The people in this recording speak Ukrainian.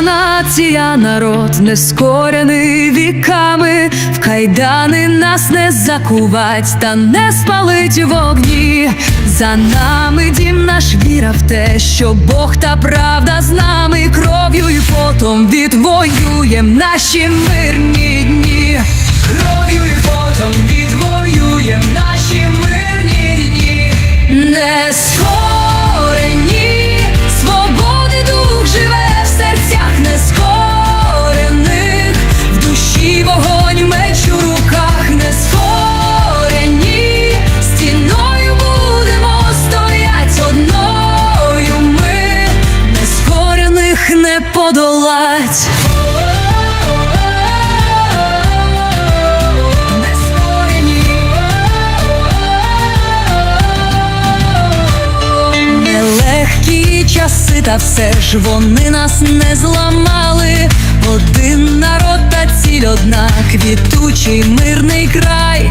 нація, народ нескорений віками, в кайдани нас не закувать та не спалить вогні. За нами дім наш віра в те, що Бог та правда з нами кров'ю і потом відвоюєм наші мирні дні. Кров'ю і потом відвоюєм наші мирні дні. Не скорені, не подолать. Нелегкі часи, та все ж вони нас не зламали. Один народ та ціль одна, квітучий мирний край.